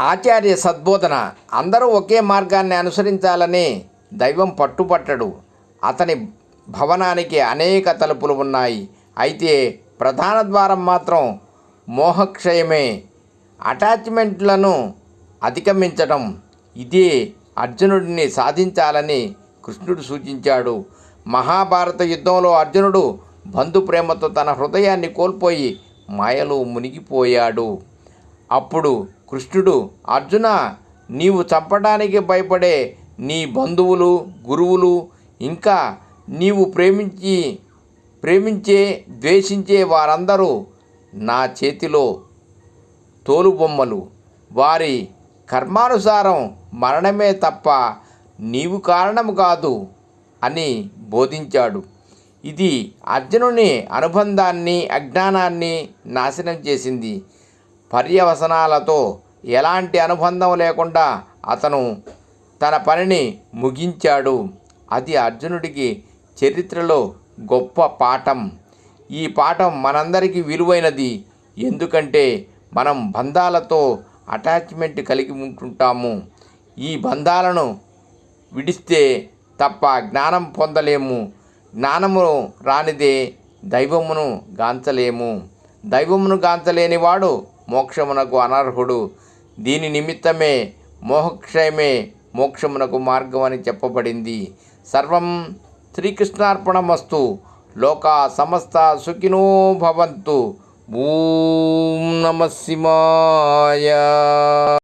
ఆచార్య సద్బోధన అందరూ ఒకే మార్గాన్ని అనుసరించాలని దైవం పట్టుపట్టడు అతని భవనానికి అనేక తలుపులు ఉన్నాయి. అయితే ప్రధాన ద్వారం మాత్రం మోహక్షయమే. అటాచ్మెంట్లను అధిగమించడం ఇదే అర్జునుడిని సాధించాలని కృష్ణుడు సూచించాడు. మహాభారత యుద్ధంలో అర్జునుడు బంధు ప్రేమతో తన హృదయాన్ని కోల్పోయి మాయలో మునిగిపోయాడు. అప్పుడు కృష్ణుడు అర్జున నీవు చంపడానికి భయపడే నీ బంధువులు గురువులు ఇంకా నీవు ప్రేమించి ప్రేమించే ద్వేషించే వారందరూ నా చేతిలో తోలుబొమ్మలు. వారి కర్మానుసారం మరణమే తప్ప నీవు కారణం కాదు అని బోధించాడు. ఇది అర్జునుని అనుబంధాన్ని అజ్ఞానాన్ని నాశనం చేసింది. పర్యవసనాలతో ఎలాంటి అనుబంధం లేకుండా అతను తన పనిని ముగించాడు. అది అర్జునుడికి చరిత్రలో గొప్ప పాఠం. ఈ పాఠం మనందరికీ విలువైనది. ఎందుకంటే మనం బంధాలతో అటాచ్మెంట్ కలిగి ఉంటుంటాము. ఈ బంధాలను విడిస్తే తప్ప జ్ఞానం పొందలేము. జ్ఞానము రానిదే దైవమును గాంచలేము. దైవమును గాంచలేని వాడు మోక్షమునకు అనర్హుడు. దీని నిమిత్తమే మోహక్షయమే మోక్షమునకు మార్గం అని చెప్పబడింది. సర్వం శ్రీకృష్ణార్పణమస్తు. లోకా సమస్త సుఖినో భవంతు. ఓం నమ శివాయ.